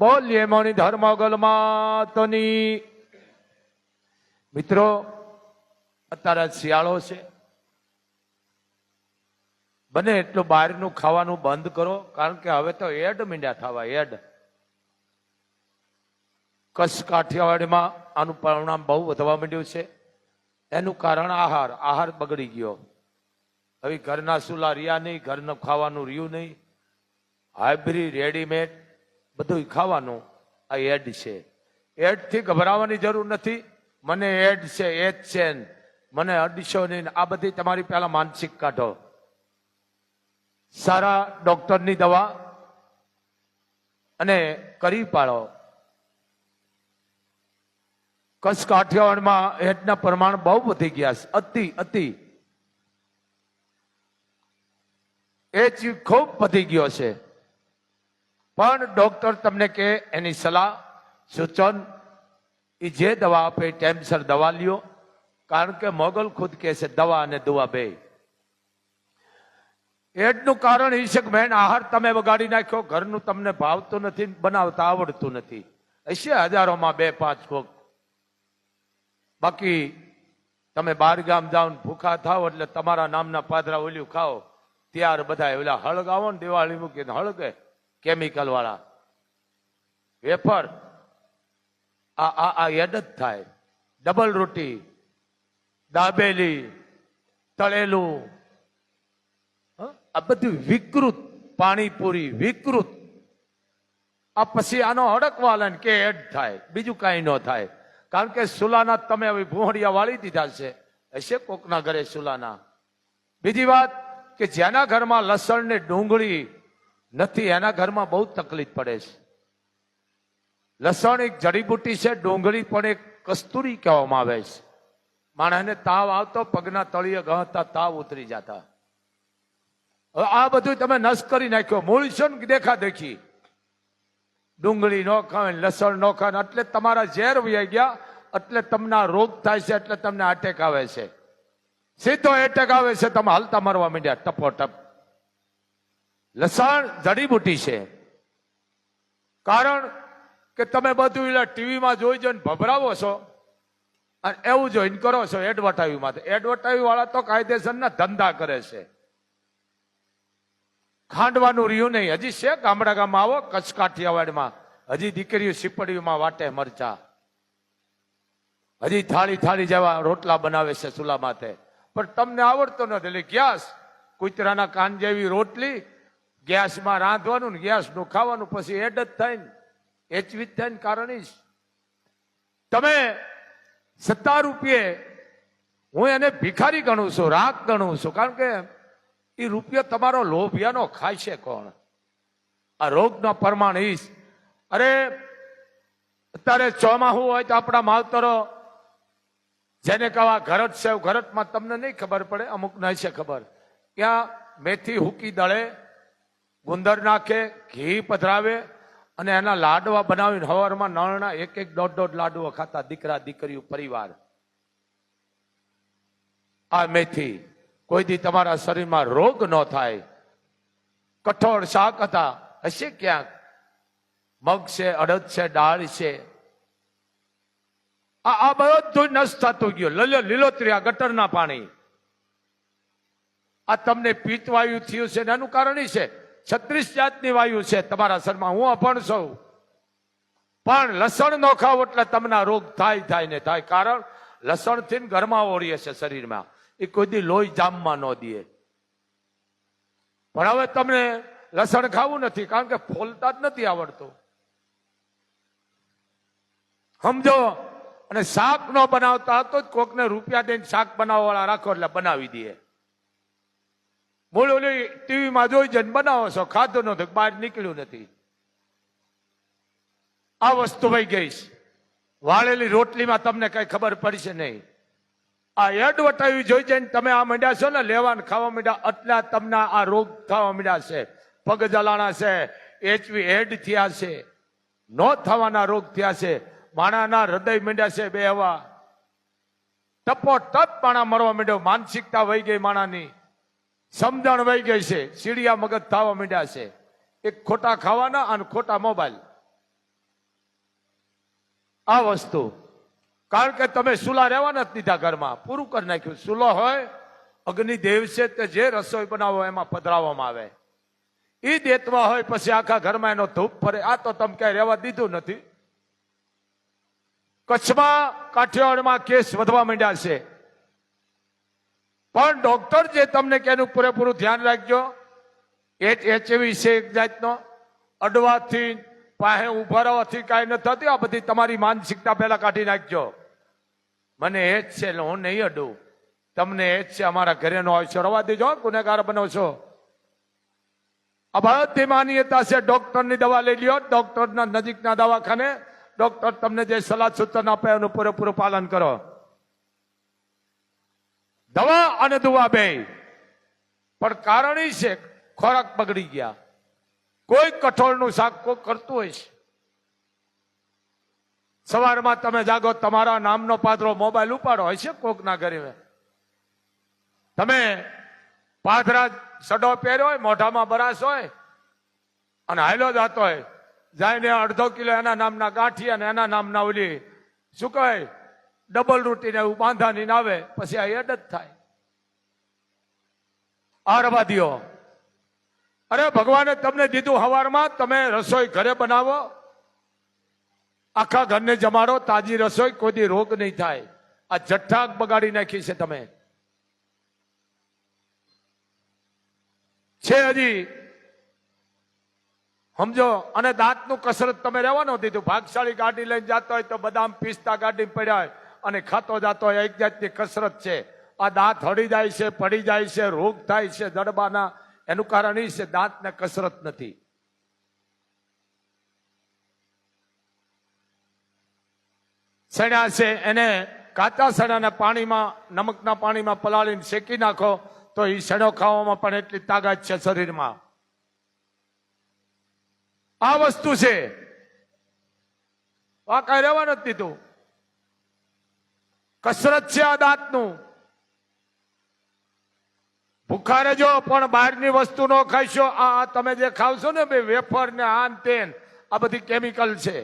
બોલીએ મોની ધર્મગલ માતની મિત્રો, અત્યારે શિયાળો છે. બને એટલું બહારનું ખાવાનું બંધ કરો, કારણ કે હવે તો એડ મીંડ્યા થવા એડ કચ્છ કાઠિયાવાડીમાં આનું પરિણામ બહુ વધવા માંડ્યું છે. એનું કારણ આહાર આહાર બગડી ગયો. હવે ઘરના સુલા રહ્યા નહીં, ઘરનું ખાવાનું રહ્યું નહીં. હાઇબ્રિડ રેડીમેડ બધું ખાવાનું આ એડ છે. એડથી ગભરાવાની જરૂર નથી. મને એડ છે એજ છે મને અડીશો નહીં આ બધી તમારી પહેલા માનસિક કાઢો. સારા ડોક્ટરની દવા અને કરી પાડો. કચ્છ કાઠિયાવાડમાં એડના પ્રમાણ બહુ વધી ગયા છે. અતિ અતિ. એ ચીજ ખૂબ વધી ગયો છે. પણ ડોક્ટર તમને કે એની સલાહ, સૂચન એ જે દવા આપે ટાઈમસર દવા લ્યો. કારણ કે મોગલ ખુદ કહે છે, દવા અને દુવા બે. એડનું કારણ એ છે કે બેન આહાર તમે બગાડી નાખ્યો, ઘરનું તમને ભાવતું નથી, બનાવતા આવડતું નથી. હશે હજારોમાં બે, પાંચ કોક. બાકી તમે બાર ગામ જાઓ ભૂખા થાવ એટલે તમારા નામના પાદરા ઓલ્યું ખાઓ, ત્યાર બધા ઓલા હળગાવો ને દિવાળી મૂકીને હળગે. કેમિકલ વાળા. વેફર, આ આ આ એડ જ થાય. ડબલ રોટી, દાબેલી, તળેલું? આ બધું વિકૃત, પાણીપુરી વિકૃત. આ પછી આનો હડકવાલન કે એડ થાય, બીજું કાંઈ ન થાય. કારણ કે સુલાના તમે હવે ભૂહડિયા વાળી દીધા છે. હશે કોકના ઘરે સુલાના. બીજી વાત કે જેના ઘરમાં લસણ ને ડુંગળી નથી, એના ઘરમાં બહુ તકલીફ પડે છે. લસણ એક જડીબુટી છે, ડુંગળી પણ એક કસ્તુરી કહેવામાં આવે છે. માણસને તાવ આવતો, પગના તળિયે ગહતા, તાવ ઉતરી જતા. હવે આ બધું તમે નસ કરી નાખ્યો, મૂળ છે ને દેખા દેખી. ડુંગળી ન ખાવે લસણ ન ખાવે એટલે તમારા ઝેર વહી ગયા, એટલે તમને રોગ થાય છે, એટલે તમને અટેક આવે છે. સીધો એટેક આવે છે, તમે હાલતા મરવા માંડ્યા ટપો ટપ લસણ જડીબુટી છે. કારણ કે તમે બધું એટલે ટીવીમાં જોઈ જોઈને ભભરાવો છો અને એવું જોઈને કરો છો એડવર્ટાઈઝ માટે એડવર્ટાઈઝ વાળા તો કાયદેસરના ધંધા કરે છે. ખાંડવાનું રહ્યું નહીં. હજી છે ગામડા ગામમાં આવો કચ્છ કાઠિયાવાડમાં હજી દીકરીઓ સિપડીઓમાં વાટે મરચા. હજી થાળી થાળી જેવા રોટલા બનાવે છે ચૂલા માથે. પણ તમને આવડતો નથી. એટલે ગ્યાસ કૂતરાના કાન જેવી રોટલી ગેસમાં રાંધવાનું ને ગેસનું ખાવાનું પછી એડ જ થાય ને. એચવી જ થાય ને કારણ જ. તમે સત્તા રૂપિયે હું એને ભિખારી ગણું છું રાખ ગણું છું. કારણ કે એ રૂપિયો તમારો લોભિયાનો ખાય છે કોણ? આ રોગનો પ્રમાણ ઈશ અરે, અત્યારે ચોમાહું હોય તો આપણા માવતરો જેને કહેવા ઘરટ છે ઘરટમાં તમને નહીં ખબર પડે અમુક નહીં છે ખબર. ત્યાં મેથી હુકી દળે ગુંદર નાખે, ઘી પધરાવે અને એના લાડવા બનાવીને હવારમાં નળના એક એક દોઢ દોઢ લાડવા ખાતા દીકરા, દીકરીઓ, પરિવાર. આ મેથી કોઈ દી તમારા શરીરમાં રોગ ન થાય. કઠોળ શાક હતા, હશે ક્યાંક? મગ છે, અડદ છે, દાળ છે. આ બધું નષ્ટ થતું ગયું. લીલો લીલોતરી આ ગટરના પાણી. આ તમને પિત્તવાયુ થયું છે એનું કારણ એ છે. છત્રીસ જાતની વાયુ છે તમારા શરીરમાં હું અભણ છું. પણ લસણ ન ખાવ એટલે તમને રોગ થાય થાય ને થાય. કારણ લસણથી ઘરમાં ઓળીએ છે શરીરમાં. એ કોઈ લોહી જામમાં ન દે. પણ હવે તમને લસણ ખાવું નથી, કારણ કે ફોલતા જ નથી આવડતું. સમજો? અને શાક ન બનાવતા તો જ કોકને રૂપિયા દઈને શાક બનાવવાળા રાખો એટલે બનાવી દે. મૂળ ઓલી ટીવીમાં જોઈ જઈને બનાવો છો ખાધું નથી બહાર નીકળ્યું નથી. આ વસ્તુ વહી ગઈ વાળેલી રોટલીમાં તમને કઈ ખબર પડશે નહીં. આ એડવર્ટાઈઝ જોઈ જઈને તમે આ માંડ્યા છો ને, લેવાને ખાવા માંડ્યા એટલા તમને આ રોગ થવા માંડ્યા છે. પગ જલાણા છે એચવી એડ થયા છે. નો થવાના રોગ થયા છે. માણાના હૃદય માંડ્યા છે બે હવા ટપો ટપ માણા મરવા માંડ્યો, માનસિકતા વહી ગઈ માણાની. સમજણ વહી ગઈ છે. સીડિયા મગજ થવા માંડ્યા છે. એક ખોટા ખાવાના અને ખોટા મોબાઈલ. આ વસ્તુ. કારણ કે તમે સુલા રહેવા નથી દીધા ઘરમાં. પૂરું કરી નાખ્યું. સુલો હોય અગ્નિદેવ છે તે જે રસોઈ બનાવો એમાં પધરાવવામાં આવે. એ દેતવા હોય પછી આખા ઘરમાં એનો ધૂપ ફરે. આ તો તમે ક્યાંય રહેવા દીધું નથી. કચ્છમાં કાઠિયાવાડમાં કેસ વધવા માંડ્યા છે. પણ ડોક્ટર જે તમને કે એનું પૂરેપૂરું ધ્યાન રાખજો. એચ એચવી છે એક જાતનો. અડવાથી પાસે ઊભા રહેવાથી કાંઈ ન થતી, આ બધી તમારી માનસિકતા પહેલા કાઢી નાખજો. મને એ છે હું નહીં અડું. તમને એ છે, અમારા ઘરેનો હોય છે રવા દેજો ગુનેગાર બનો છો. આ બધી માન્યતા છે ડોક્ટરની દવા લઈ લ્યો ડોક્ટરના નજીકના દવાખાને. ડોક્ટર તમને જે સલાહ સૂચન આપે એનું પૂરેપૂરું પાલન કરો. દવા અને દુવા બે. પણ કારણ એ છે, ખોરાક બગડી ગયા. કોઈ કઠોળનું શાક કોઈ કરતું હોય છે. સવારમાં તમે જાગો, તમારા નામનો પાદરો મોબાઈલ ઉપાડો. હોય છે કોકના ઘરે તમે પાદરા સડો પહેર્યો હોય, મોઢામાં બરાસ હોય, અને હાયલો જાતો હોય, જઈને અડધો કિલો એના નામના ગાંઠી અને એના નામના ઓલી શું કહેવાય? ડબલ રોટીને એવું બાંધાની આવે, પછી આ એડ જ થાય. આરવાદીઓ રવા અરે ભગવાને તમને દીધું હવારમાં, તમે રસોઈ ઘરે બનાવો, આખા ઘરને જમાડો, તાજી રસોઈ કોઈ રોગ નહીં થાય. આ જઠ્ઠાક બગાડી નાખી છે તમે. છે હજી. સમજો, અને દાંતનું કસરત તમે રહેવાનું દીધું. ભાગશાળી ગાડી લઈને જતો હોય તો બદામ પિસ્તા ગાડી પડ્યા હોય. અને ખાતો જાતો એક જાતની કસરત છે. આ દાંત હળી જાય છે, પડી જાય છે, રોગ થાય છે દડબાના. એનું કારણ એ છે દાંતને કસરત નથી. સણ્યા છે, એને કાચા સણાને પાણીમાં, નમકના પાણીમાં પલાળીને શેકી નાખો, તો એ સણો ખાવામાં પણ એટલી તાકાત છે શરીરમાં. આ વસ્તુ છે. આ કઈ રહેવા નથી દીધું. કસરત છે આ દાંતનું. ભૂખા રહેજો, પણ બહારની વસ્તુ નો ખાઈશો. આ તમે જે ખાવશો ને બે વેફર ને આન તેન આ બધી કેમિકલ છે.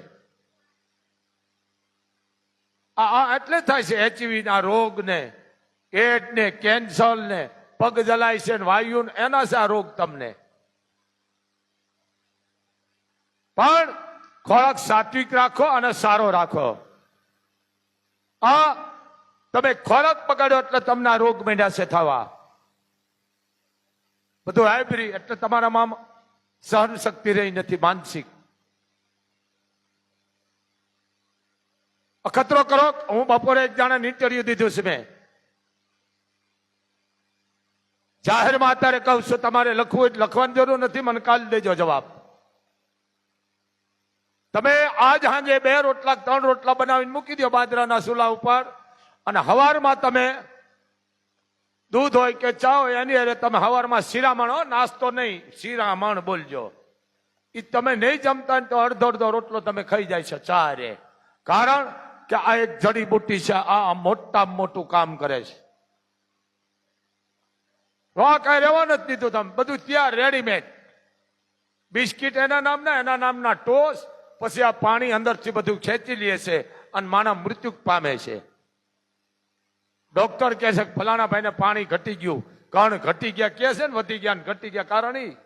આ એટલે થાય છે એચવી ના રોગ ને એટ ને, કેન્સર ને, પગ જલાય છે વાયુ એના આ રોગ તમને. પણ ખોરાક સાત્વિક રાખો અને સારો રાખો. આ તમે ખોરાક પકડ્યો એટલે તમને રોગ માંડ્યા છે થવા. બધું હાઇબ્રી એટલે તમારામાં સહન શક્તિ રહી નથી, માનસિક. અખતરો કરો, હું બપોરે એક જાણે ઇન્ટરવ્યુ દીધું છે મેં. જાહેરમાં અત્યારે કહું છું, તમારે લખવું લખવાની જરૂર નથી, મને કાલ દેજો જવાબ. તમે આજ સાંજે બે રોટલા, ત્રણ રોટલા બનાવીને મૂકી દો બાજરાના સુલા ઉપર. અને હવારમાં તમે દૂધ હોય કે ચા હોય, એની અરે તમે હવારમાં શિરામણ હો, નાસ્તો નહીં, શિરામણ બોલજો. એ તમે નહીં જમતા તો અડધો અડધો રોટલો તમે ખાઈ જાય છે ચા રે કારણ કે આ એક જડીબુટ્ટી છે, આ મોટામાં મોટું કામ કરે છે. વા કઈ રહેવા નથી દીધું તમે. બધું ત્યાં રેડીમેડ બિસ્કિટ એના નામના એના નામના ટોસ, પછી આ પાણી અંદરથી બધું ખેંચી લે છે અને માણસ મૃત્યુ પામે છે. ડોક્ટર કહે છે ફલાણા ભાઈને પાણી ઘટી ગયું. કણ ઘટી ગયા કે છે ને વધી ગયા ઘટી ગયા કારણ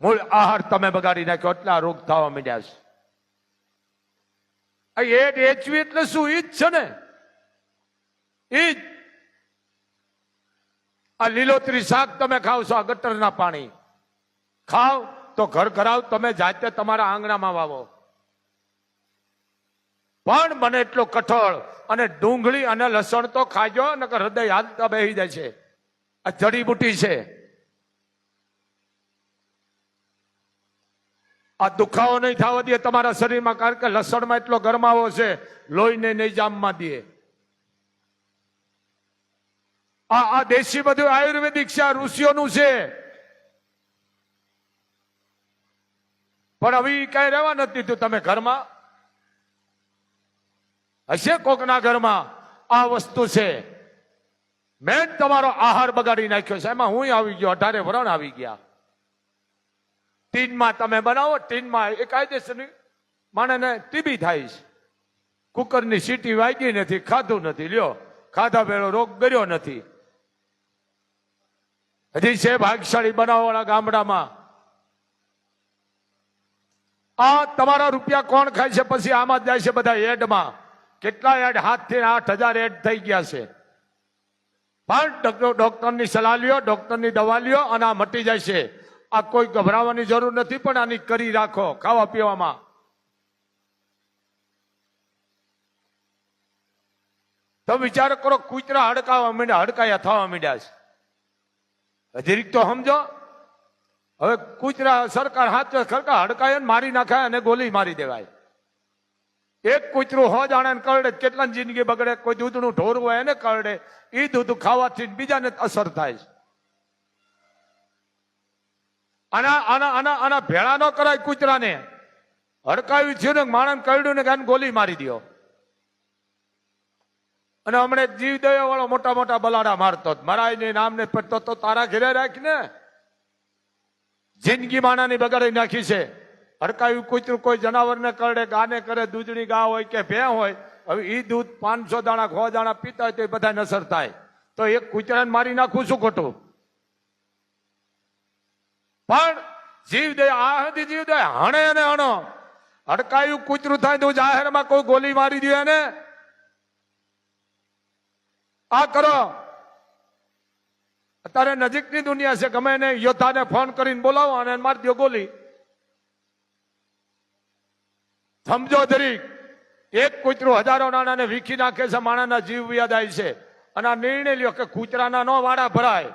મૂળ આહાર તમે બગાડી નાખ્યો, એટલા રોગ થવા માંડ્યા છે. એડ એચવી એટલે શું? ઈ જ છે ને. ઈ જ. આ લીલોતરી શાક તમે ખાવ છો, આ ગટરના પાણી. ખાવ તો ઘર ઘરાવ, તમે જાતે તમારા આંગણામાં વાવો. પણ બને એટલો કઠોળ અને ડુંગળી અને લસણ તો ખાજો, નકર હૃદય હાલતા બેસી જાય છે. આ જડીબુટી છે. આ દુખાવો નહીં થવા દે તમારા શરીરમાં, કારણ કે લસણમાં એટલો ગરમાવો છે, લોહીને નહીં જામમાં દે આ આ દેશી બધું આયુર્વેદિક છે, આ ઋષિઓનું છે. પણ હવે કઈ રહેવા નથી દીધું. તમે ઘરમાં હશે કોકના ઘરમાં? આ વસ્તુ છે. મેં તમારો આહાર બગાડી નાખ્યો છે. એમાં હું આવી ગયો. અઢારે વરણ આવી ગયા. ટીનમાં તમે બનાવો, ટીનમાં એ કાયદેસરની માણસને ટીબી થાય છે. કુકરની સીટી વાગી નથી, ખાધું નથી. લ્યો, ખાધા વેળો રોગ ગર્યો નથી. હજી છે ભાગશાળી બનાવવાળા ગામડામાં. આ તમારા રૂપિયા કોણ ખાય છે? પછી આમાં જાય છે બધા એડમાં કેટલા એડ હાથથી આઠ હજાર એડ થઈ ગયા છે. પણ ડોક્ટર- ડોક્ટરની સલાહ લ્યો, ડોક્ટરની દવા લ્યો અને આ મટી છે. આ કોઈ ગભરાવાની જરૂર નથી, પણ આની કરી રાખો ખાવા પીવામાં. તમે વિચાર કરો, કૂતરા હડકાવા માંડ્યા, હડકાયા થવા માંડ્યા છે. હજી તો સમજો. હવે કૂતરા સરકાર હાથ સરકાર હડકાય મારી નાખાય અને ગોલી મારી દેવાય. એક કૂતરું હો જાણે કરડે કેટલા જિંદગી બગડે? કોઈ દૂધનું ઢોરવું હોય એને કરડે. એ દૂધ ખાવાથી બીજાને અસર થાય છે. આના આના આના આના ભેળા ન કરાય કૂતરાને. હડકાવ્યું થયું ને માણસ કરડ્યું ને આને ગોલી મારી દ્યો. અને હમણે જીવ દયા વાળો મોટા મોટા બલાડા મારતો. મરાય ને નામ ને પડતો તો તારા ઘેરે રાખીને જિંદગી માણાની બગાડી નાખી છે. હડકાયું કૂતરું કોઈ જનાવરને કરડે, ગાને કરે દૂધની ગા હોય કે ભે હોય, હવે એ દૂધ પાંચસો દાણા, સો દાણા પીતા હોય તો એ બધા અસર થાય. તો એક કૂતરાને મારી નાખું શું ખોટું? પણ જીવ દે આ હતી જીવ દે, હણે અને હણો. હડકાયું કૂતરું થાય તો જાહેરમાં કોઈ ગોલી મારી દે એને. આ કરો. અત્યારે નજીકની દુનિયા છે, ગમે એને યોદ્ધાને ફોન કરીને બોલાવો અને મારી દો ગોલી. સમજો દરેક. એક કૂતરું હજારો નાણાને વીખી નાખે છે માણસના જીવ વ્યાદાય છે. અને આ નિર્ણય લ્યો કે કૂતરાના નો વાડા ભરાય.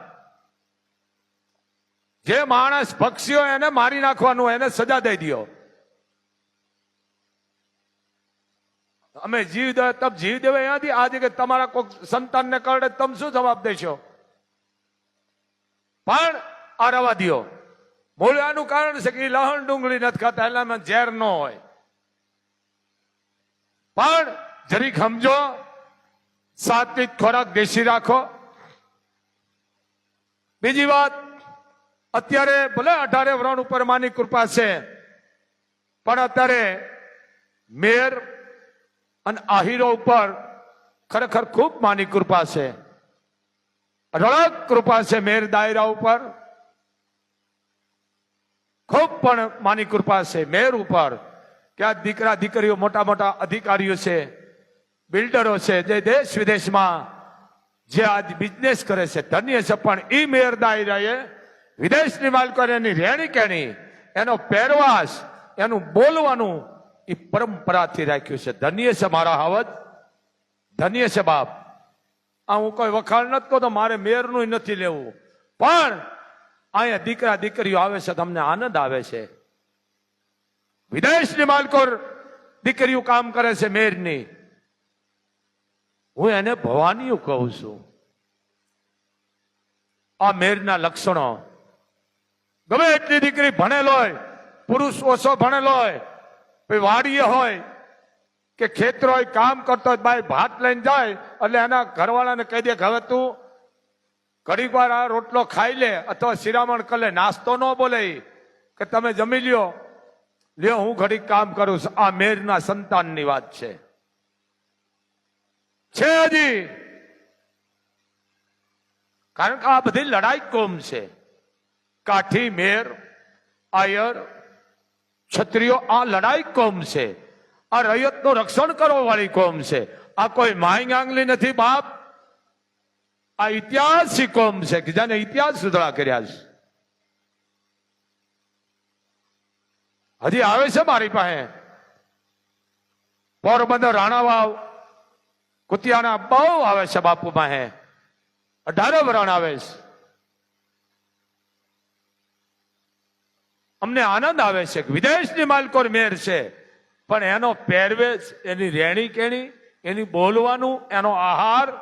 જે માણસ પક્ષીઓ એને મારી નાખવાનું એને સજા દઈ દો અમે જીવ દે તમ જીવ દેવા અહીંયાથી. આજે કે તમારા કોઈક સંતાનને કરડે તમે શું જવાબ દેશો? પણ આ રવા દ્યો. બોલવાનું કારણ છે કે લહણ ડુંગળી નથી ખાતા, એટલે ઝેર ન હોય. પણ જરીક સમજો, સાત્વિક ખોરાક દેશી રાખો. બીજી વાત, અત્યારે ભલે અઢારે વ્રણ ઉપર માની કૃપા છે, પણ અત્યારે મેર અને આહીરો ઉપર ખરેખર ખૂબ માની કૃપા છે. રળક કૃપા છે મેર દાયરા ઉપર. ખૂબ પણ માની કૃપા છે મેર ઉપર. કે આ દીકરા દીકરીઓ મોટા મોટા અધિકારીઓ છે, બિલ્ડરો છે, જે દેશ વિદેશમાં જે આજ બિઝનેસ કરે છે, ધન્ય છે, પણ ઈ મેયર દાયરાએ વિદેશની માલકોને એની રહેણી કેણી એનો પહેરવાશ, એનું બોલવાનું એ પરંપરાથી રાખ્યું છે. ધન્ય છે મારા હાવત ધન્ય છે બાપ. આ હું કોઈ વખાણ નથી કહું તો મારે મેયરનું નથી લેવું. પણ અહીંયા દીકરા દીકરીઓ આવે છે, તમને આનંદ આવે છે. વિદેશની માલકોર દીકરીઓ કામ કરે છે મેરની. હું એને ભવાની કહું છું. આ મેરના લક્ષણો. ગમે એટલી દીકરી ભણેલો હોય, પુરુષ ઓછો ભણેલો હોય, પછી વાડીએ હોય, કે ખેતર હોય, કામ કરતો હોય ભાઈ ભાત લઈને જાય, એટલે એના ઘરવાળાને કહી દે હવે તું ઘડીક વાર આ રોટલો ખાઈ લે, અથવા શિરામણ કરે નાસ્તો ન બોલે કે તમે જમી લ્યો. લ્યો, હું ઘડી કામ કરું છું. આ મેરના સંતાનની વાત છે. છે હજી. કારણ કે આ બધી લડાઈ કોમ છે. કાઠી, મેર, આયર, ક્ષત્રિયો, આ લડાઈ કોમ છે. આ રૈયતનું રક્ષણ કરવા વાળી કોમ છે. આ કોઈ માંગ આંગલી નથી, બાપ. આ ઇતિહાસી કોમ છે કે જેને ઇતિહાસ સુધરા કર્યા છે. હજી આવે છે મારી પાસે. પોરબંદર રાણાવાવ, કુતિયાના બહુ આવે છે બાપુ પાસે. અઢારે વરણ આવે છે. અમને આનંદ આવે છે કે વિદેશની માલકોર મેર છે. પણ એનો પહેરવેશ, એની રહેણી કેણી એની બોલવાનું, એનો આહાર,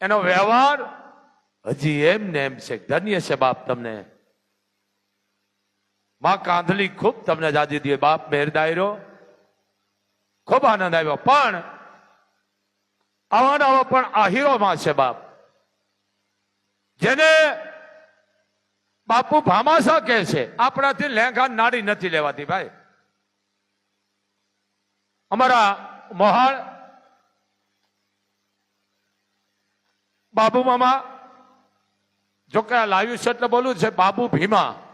એનો વ્યવહાર, હજી એમ એમ છે ધન્ય છે બાપ તમને. માં કાંધલી ખૂબ તમને જાજી દીધી બાપ મેર દાયરો. ખૂબ આનંદ આવ્યો. પણ આવા પણ હીરોમાં છે બાપ. જેને બાપુ ભામાસા કહે છે, આપણાથી લેંઘા નાડી નથી લેવાતી ભાઈ. અમારા મોહાળ બાબુ મામા જો કે આ લાવ્યું છે એટલે બોલું છે, બાબુ ભીમા.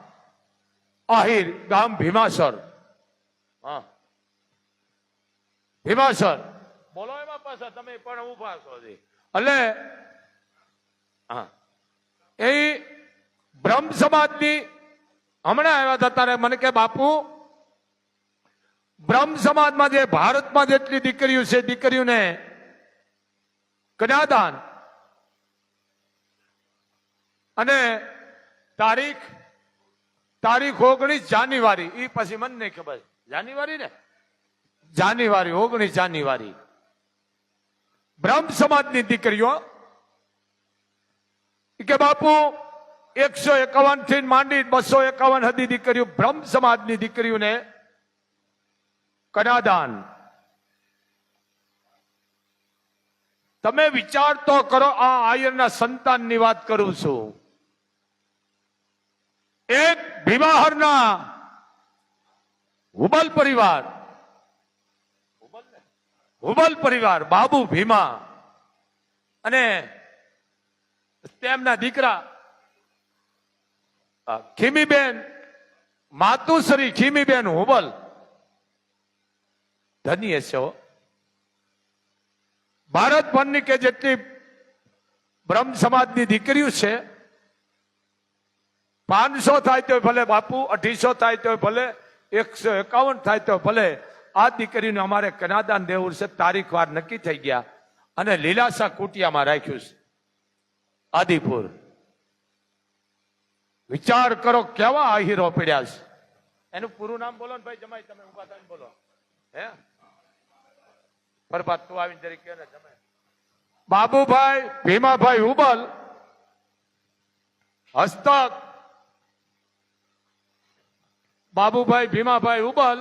આહિર ગામ ભીમાસર. હા. ભીમાસર. બોલો એમાં પાછા તમે પણ ઊભા છો એટલે હા. એ બ્રહ્મ સમાજની હમણાં આવ્યા હતા તારે મને કે બાપુ બ્રહ્મ સમાજમાં જે ભારતમાં જેટલી દીકરીઓ છે દીકરીઓને કન્યાદાન અને તારીખ તારીખ ઓગણીસ જાન્યુઆરી. એ પછી મને નહીં ખબર. જાન્યુઆરી ને? જાન્યુઆરી, ઓગણીસ જાન્યુઆરી. બ્રહ્મ સમાજની દીકરીઓ. કે બાપુ, એકસો એકાવનથી માંડી બસો એકાવન હતી દીકરીઓ બ્રહ્મ સમાજની દીકરીઓને કન્યાદાન. તમે વિચાર તો કરો, આ આયરના સંતાનની વાત કરું છું. એક ભીમાહરના હુબલ પરિવાર. હુબલ પરિવાર, બાબુ ભીમા. અને તેમના દીકરા ખીમીબેન, માતુશ્રી ખીમીબેન હુબલ. ધન્ય છે. ભારતભરની કે જેટલી બ્રહ્મ સમાજની દીકરીઓ છે પાંચસો થાય તો ભલે બાપુ, અઢીસો થાય તો ભલે, એકસો એકાવન થાય તો ભલે. આ દીકરીને અમારે કનાદાન દેવું છે, તારીખ વાર નક્કી થઈ ગયા. અને લીલાસા કુટિયામાં રાખ્યું છે, આદિપુર. વિચાર કરો કેવા આહીરો પડ્યા છે. એનું પૂરું નામ બોલો ને ભાઈ, જમાઈ તમે ઊભા થઈને બોલો. હે? પરભાત તું આવીને જરી કે ને જમાઈ. બાબુભાઈ, ભીમાભાઈ ઉબલ, હસ્તક બાબુભાઈ, ભીમાભાઈ ઉબલ.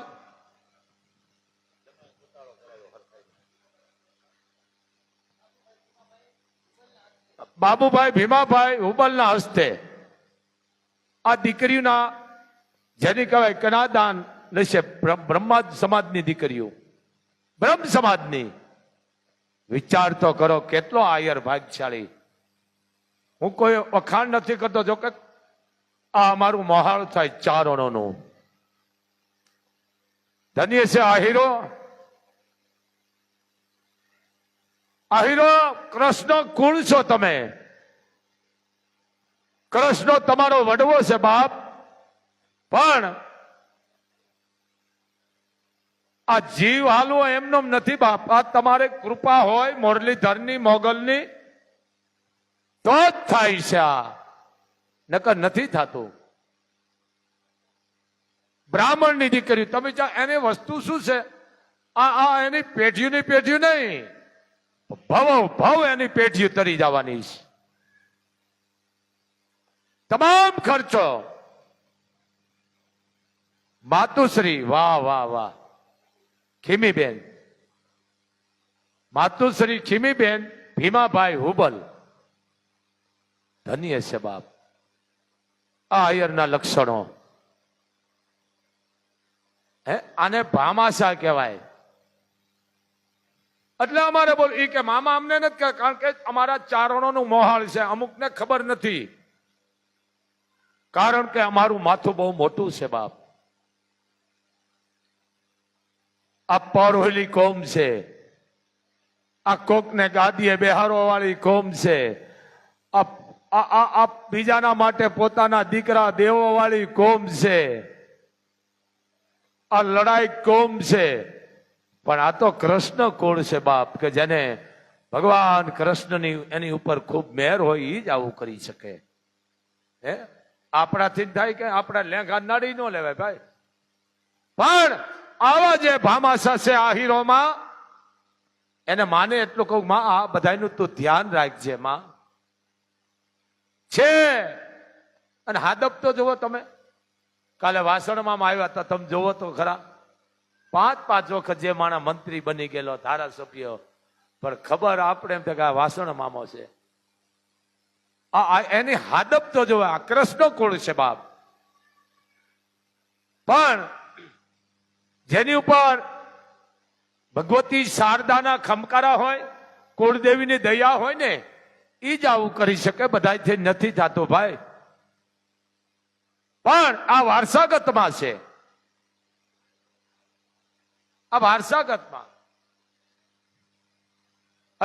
બાબુભાઈ, ભીમાભાઈ ઉબલના હસ્તે આ દીકરીઓના જેની કહેવાય કનાદાન લેશે બ્રહ્મા સમાજની દીકરીઓ, બ્રહ્મ સમાજની. વિચાર તો કરો, કેટલો આયર ભાગશાળી હું કોઈ વખાણ નથી કરતો, જો કે આ અમારું મહાળ થાય ચારણોનું ધન્ય છે આહીરો આહીરો કૃષ્ણ કુળ છો તમે કૃષ્ણ તમારો વડવો છે બાપ પણ આ જીવ હાલવો એમનો નથી બાપ. આ તમારે કૃપા હોય મુરલીધરની મોગલની, તો જ થાય છે આ. નકર નથી થતું. બ્રાહ્મણની દીકરી, તમે એની વસ્તુ શું છે? આ આ એની પેઢીની પેઢીઓ નહીં. ભવ ભવ એની પેઢીઓ તરી જવાની છે. તમામ ખર્ચો. માતુશ્રી, વાહ વાહ વાહ. ખીમીબેન. માતુશ્રી ખીમીબેન, ભીમાભાઈ હુબલ. ધન્ય છે બાપ. આ અયરના લક્ષણો. હે? આને ભામાશા કહેવાય. એટલે અમારે બોલ એ કે મામા અમને નથી કારણ કે અમારા ચારણોનું મોહાળ છે, અમુકને ખબર નથી. કારણ કે અમારું માથું બહુ મોટું છે, બાપ. આ પરોહલી કોમ છે. આ કોકને ગાદીએ બેહારો વાળી કોમ છે. આ બીજાના માટે પોતાના દીકરા દેવો વાળી કોમ છે. આ લડાઈ કોમ છે. પણ આ તો કૃષ્ણ કોણ છે બાપ, કે જેને ભગવાન કૃષ્ણની એની ઉપર ખૂબ મેર હોય એ જ આવું કરી શકે. હે? આપણાથી જ થાય કે આપણા લેંઘા નડી ન લેવાય ભાઈ. પણ આવા જે ભામાસા છે આહીરોમાં એને માને એટલું કહું, માં, આ બધાનું તું ધ્યાન રાખજે, માં. છે. અને હાદપ તો જુઓ તમે. કાલે વાસણમાં આવ્યા હતા. તમે જોવો તો ખરા. પાંચ પાંચ વખત જે માણા મંત્રી બની ગયેલો, ધારાસભ્ય. પણ ખબર આપણે એમ કે આ વાસણ મામો છે. આ એની હાદપ તો જોવે આ કૃષ્ણ કોણ છે બાપ. પણ જેની ઉપર ભગવતી શારદાના ખમકારા હોય, કુળદેવીની દયા હોય ને એ જ આવું કરી શકે બધાથી નથી થતું ભાઈ. પણ આ વારસાગતમાં છે. આ વારસાગતમાં.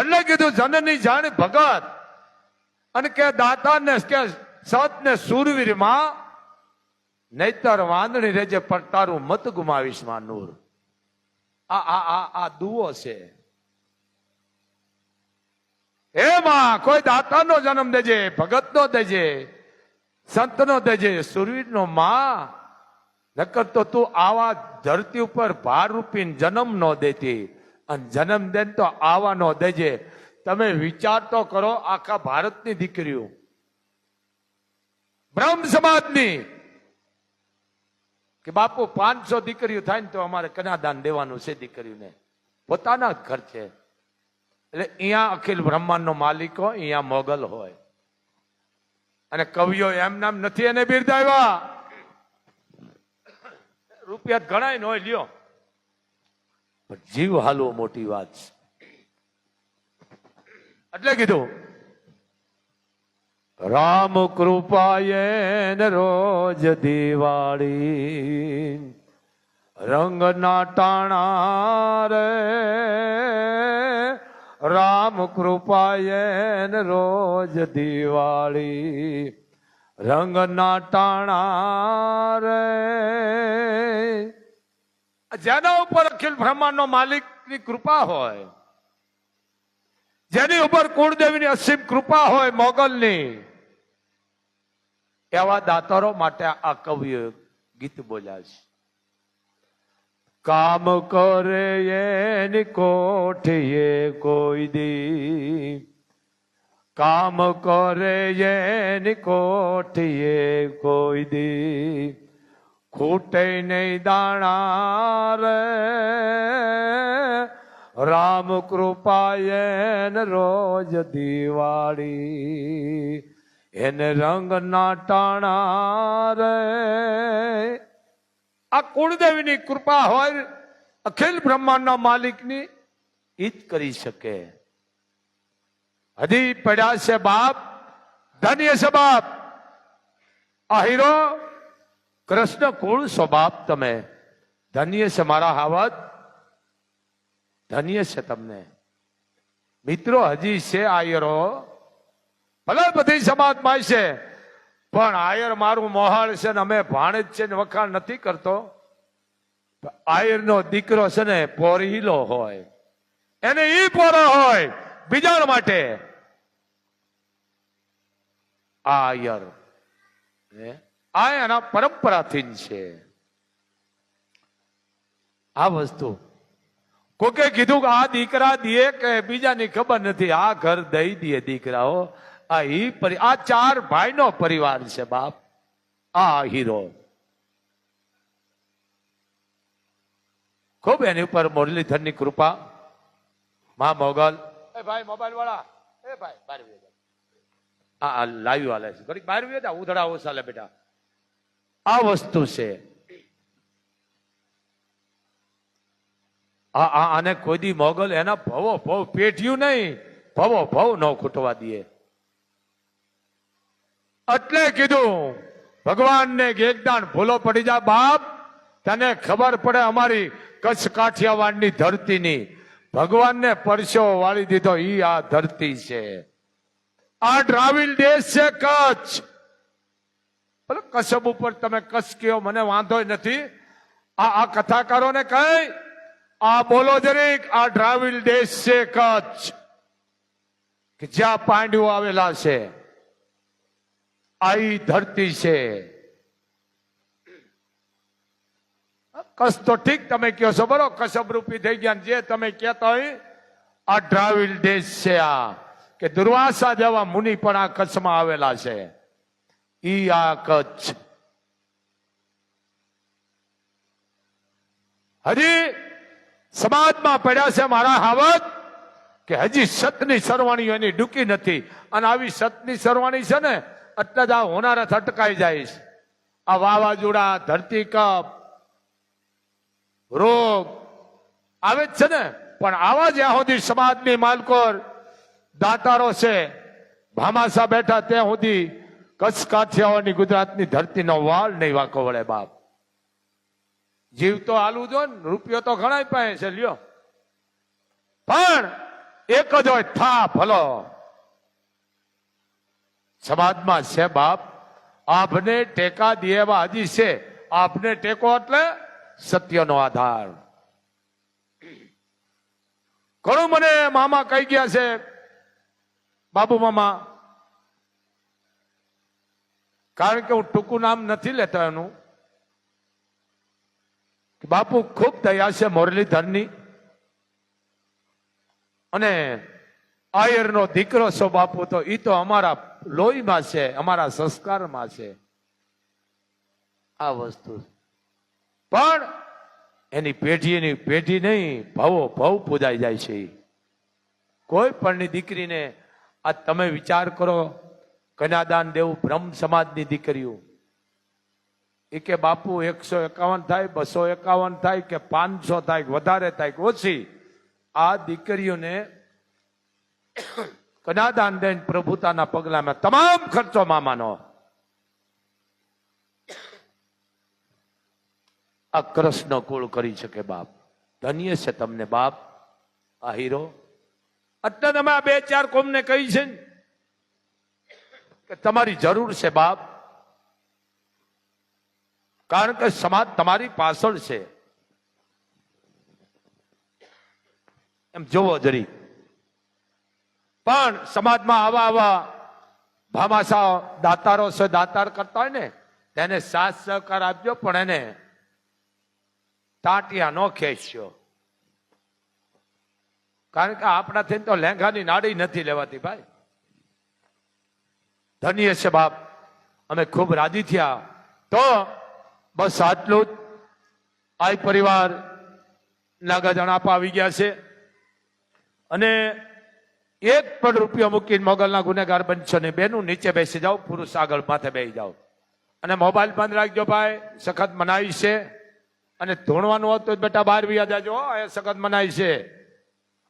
એટલે કીધું, જનની જાણ ભગત. અને કે દાતા ને કે સત ને સુરવીરમાં નહીતર વાંદણી રેજે પણ તારું મત ગુમાવીશમાં નૂર આ આ આ આ દુઓ છે. એમાં કોઈ દાતાનો જન્મ દેજે, ભગતનો દેજે. સંતનો દેજે, સુરવીરનો માં. નકર તો તું આવા ધરતી ઉપર ભાર રૂપી જન્મ ન દેતી અને જન્મ દે તો આવા ન દેજે. તમે વિચાર તો કરો, આખા ભારતની દીકરીઓ. બ્રહ્મ સમાજની. કે બાપુ, પાંચસો દીકરીઓ થાય ને તો અમારે કન્યાદાન દેવાનું છે દીકરીઓને. પોતાના ઘર છે. એટલે અહીંયા અખિલ બ્રહ્માંડનો માલિક હોય, અહીંયા મોગલ હોય. અને કવિઓ એમ નામ નથી એને બિરદાવ્યા રૂપિયા ગણાય ન હોય લ્યો. પણ જીવ હાલવો મોટી વાત છે. એટલે કીધું રામ કૃપાએ રોજ દિવાળી રંગ ના ટાણા રે રામ કૃપાયન રોજ દિવાળી. રંગ ના ટાણા રે. જેના ઉપર અખિલ બ્રહ્માંડનો માલિકની કૃપા હોય, જેની ઉપર કુળદેવીની અસીમ કૃપા હોય મોગલની, એવા દાતારો માટે આ કવિઓ ગીત બોલ્યા છે. કામ કરે એની કોઠીએ કોઈ દી. કામ કરે એની કોઠીએ કોઈ દી. ખૂટે નહીં દાણા રે રામ કૃપાયન રોજ દિવાળી. એને રંગ ના ટાણા રે આ કુળદેવીની કૃપા હોય, અખિલ બ્રહ્માંડના માલિકની જ કરી શકે. હજી પડ્યા છે બાપ, ધન્ય છે બાપ. આ હીરો, કૃષ્ણ કુળ સ્વભાવ તમે. ધન્ય છે મારા હાવત ધન્ય છે તમને. મિત્રો, હજી છે આયરો ભલે બધી સમાજમાં છે. પણ આયર મારું મોહાળ છે ને અમે ભાણેજ છે ને વખાણ નથી કરતો. આયરનો દીકરો છે ને પોરીલો હોય. એને ઈ પોરો હોય બીજા માટે. આયર? આ એના પરંપરાથી છે. આ વસ્તુ. કોકે કીધું કે આ દીકરા દે કે બીજાની ખબર નથી. આ ઘર દઈ દે દીકરાઓ. આ ઈ આ ચાર ભાઈનો પરિવાર છે બાપ. આ હીરો. ખૂબ એની ઉપર મુરલીધરની કૃપા. મા મોગલ. એ ભાઈ મોબાઈલ વાળા એ ભાઈ બાર આ આ લાઈવ હાલે છે. ઘડીક બહાર વી જા ઉધડા ઓછાલે બેટા. આ વસ્તુ છે. આ આને કોઈ દી મોગલ એના ભવો ભવ પેટ્યું નહીં. ભવો ભવ ન ખૂટવા દે એટલે કીધું, ભગવાનને એકદાન ભૂલો પડી જા બાપ, તને ખબર પડે અમારી કચ્છ કાઠિયાવાડની ધરતીની. ભગવાનને પરસો વાળી દીધો, ઈ આ ધરતી છે. આ ડ્રાવિલ દેશ છે કચ્છ. ભલે કસબ ઉપર તમે કચ્છ કયો, મને વાંધો નથી. આ આ કથાકારોને કઈ આ બોલો જરીક, આ ડ્રાવિલ દેશ છે કચ્છ. કે જ્યાં પાંડવો આવેલા છે. આ ઈ ધરતી છે. કચ્છ તો ઠીક તમે કહો છો, બરો કસબ રૂપી થઈ ગયા જે તમે કહેતા હોય, આ ડ્રાવિલ દેશ છે આ, કે દુર્વાસા જેવા મુનિ પણ આ કચ્છમાં આવેલા છે. ઈ આ કચ્છ. હજી સમાજમાં પડ્યા છે મારા હાવત, કે હજી સતની સરવાણીઓ એની ડૂકી નથી. અને આવી સતની સરવાણી છે ને એટલે જ આ હોનારથ અટકાઈ જાય છે. આ વાવાઝોડા, ધરતીકપ, રોગ આવે જ છે ને? પણ આવા જ્યાં સુધી સમાજની માલકોર દાતારો છે, ભામાસા બેઠા ત્યાં સુધી કચ્છ ગુજરાતની ધરતીનો વાળ નહીં વાંકો વળે બાપ. જીવ તો હાલવું જો ને, રૂપિયો તો ઘણા પાસે છે, લ્યો. પણ એક જ હોય થા ભલો સમાજમાં છે બાપ. આપને ટેકા દે એવા હજી છે. આપને ટેકો એટલે સત્યનો આધાર. ઘણું મને મામા કહી ગયા છે, બાબુ મામા, કારણ કે હું ટૂંકું નામ નથી લેતો એનું બાપુ ખૂબ દયા છે મુરલીધરની. અને આયરનો દીકરો છો બાપુ, તો એ તો અમારા લોહીમાં છે, અમારા સંસ્કારમાં છે. આ વસ્તુ પણ એની પેઢીની પેઢી નહીં, ભવો ભવ પૂજાઈ જાય છે. કોઈ પણની દીકરીને આ તમે વિચાર કરો, કન્યાદાન દેવું બ્રહ્મ સમાજની દીકરીઓ. એ કે બાપુ એકસો એકાવન થાય, બસો એકાવન થાય કે પાંચસો થાય વધારે થાય ઓછી, આ દીકરીઓને કન્યાદાન દઈને પ્રભુતાના પગલામાં તમામ ખર્ચો મામાનો. આ કૃષ્ણ કુળ કરી શકે બાપ. ધન્ય છે તમને બાપ, આ હીરો. અત્યારે તમે આ બે ચાર કોમને કહી છે કે તમારી જરૂર છે બાપ. કારણ કે સમાજ તમારી પાછળ છે. એમ જોવો જરી. પણ સમાજમાં આવા આવા ભામાશા દાતારો છે, દાતાર કરતા હોય ને, તેને સાથ સહકાર આપજો, પણ એને તાટિયા નો ખેંચ્યો. કારણ કે આપણાથી તો લેંઘાની નાડી નથી લેવાતી ભાઈ. ધન્ય છે બાપ, અમે ખૂબ રાજી થયા. તો બસ આટલું જ. આ પરિવાર નાગાજણ આપવા આવી ગયા છે. અને એક પણ રૂપિયો મૂકીને મોગલના ગુનેગાર બનશો ને બેનું નીચે બેસી જાઓ, પુરુષ આગળ માથે બેસી જાઓ. અને મોબાઈલ બંધ રાખજો ભાઈ, સખત મનાવી છે. અને ધોણવાનું હોત તો બેટા બહાર વ્યા જાજો એ સખત મનાય છે.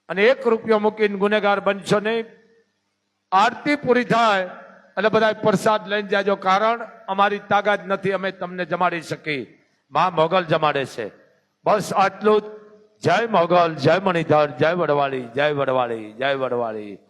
અને એક રૂપિયો મૂકીને ગુનેગાર બનશો નહીં. આરતી પૂરી થાય, એટલે બધા પ્રસાદ લઈને જાજો. કારણ અમારી તાકાત નથી, અમે તમને જમાડી શકી મા મોગલ જમાડે છે. બસ આટલું જ. જય મોગલ જય મણિધર જય વડવાળી જય વડવાળી જય વડવાળી.